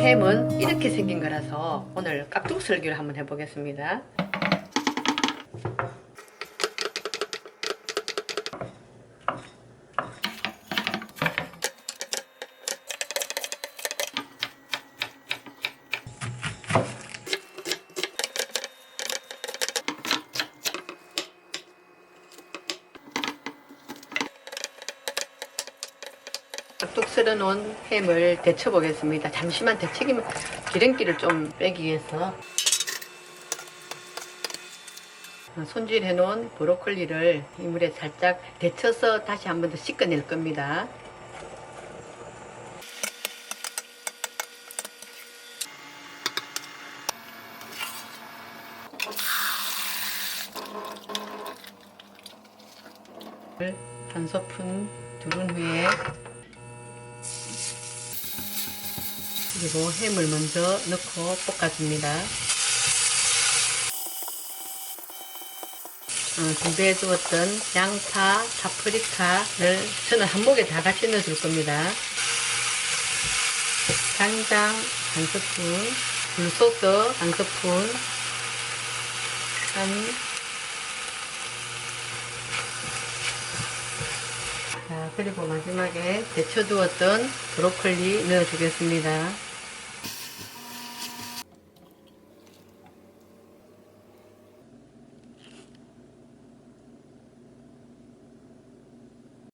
햄은 이렇게 생긴 거라서 오늘 깍둑 설교를 한번 해보겠습니다. 뚝 썰어 놓은 햄을 데쳐 보겠습니다. 잠시만 데치기면 기름기를 좀 빼기 위해서 손질해 놓은 브로콜리를 이 물에 살짝 데쳐서 다시 한 번 더 씻어낼 겁니다. 한 스푼 두른 후에 그리고 햄을 먼저 넣고 볶아줍니다. 어, 준비해 두었던 양파, 파프리카를 저는 한목에 다 같이 넣어줄 겁니다. 간장 한 스푼, 굴소스 한 스푼, 한 자, 그리고 마지막에 데쳐 두었던 브로콜리 넣어주겠습니다.